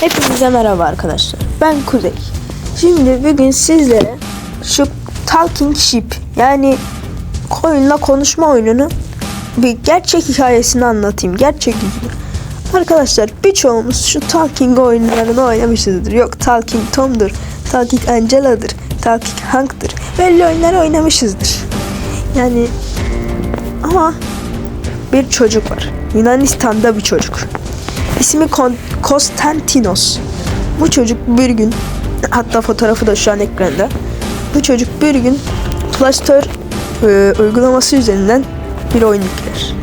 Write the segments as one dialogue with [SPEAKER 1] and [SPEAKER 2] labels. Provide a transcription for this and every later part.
[SPEAKER 1] Hepinize merhaba arkadaşlar. Ben Kuzey. Şimdi bugün sizlere şu Talking Ship yani koyunla konuşma oyununu bir gerçek hikayesini anlatayım. Gerçek hikaye. Arkadaşlar birçoğumuz şu Talking oyunlarını oynamışızdır. Yok Talking Tom'dur, Talking Angela'dır, Talking Hank'dır. Belli oyunları oynamışızdır. Yani ama bir çocuk var. Yunanistan'da bir çocuk. İsmi Kon- Konstantinos. Bu çocuk bir gün hatta fotoğrafı da şu an ekranda. Bu çocuk bir gün Play e, uygulaması üzerinden bir oyun yükler.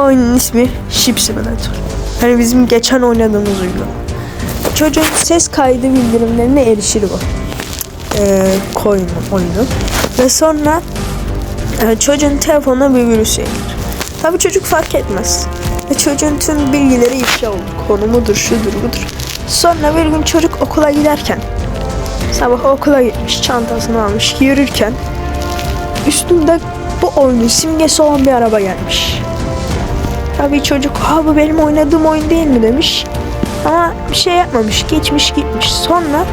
[SPEAKER 1] Oyunun ismi Ship Simulator. Hani bizim geçen oynadığımız uygulama. Çocuğun ses kaydı bildirimlerine erişir bu. E, koyun oyunu. Ve sonra e, çocuğun telefonuna bir virüs gelir. Tabii çocuk fark etmez. Ve çocuğun tüm bilgileri ifşa olur. Konumudur, şudur, budur. Sonra bir gün çocuk okula giderken sabah okula gitmiş, çantasını almış, yürürken üstünde bu oyunun simgesi olan bir araba gelmiş. Tabii çocuk ha bu benim oynadığım oyun değil mi demiş. Ama bir şey yapmamış, geçmiş gitmiş. Sonra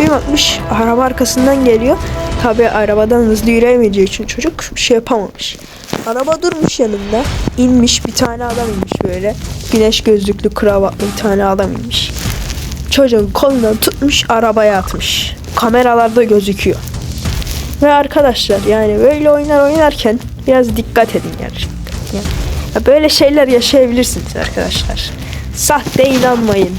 [SPEAKER 1] bir bakmış araba arkasından geliyor. Tabi arabadan hızlı yürüyemeyeceği için çocuk bir şey yapamamış. Araba durmuş yanında. inmiş bir tane adam inmiş böyle. Güneş gözlüklü kravatlı bir tane adam inmiş. Çocuğun kolundan tutmuş arabaya atmış. Kameralarda gözüküyor. Ve arkadaşlar yani böyle oyunlar oynarken biraz dikkat edin gerçekten. Ya, ya böyle şeyler yaşayabilirsiniz arkadaşlar. Sahte inanmayın.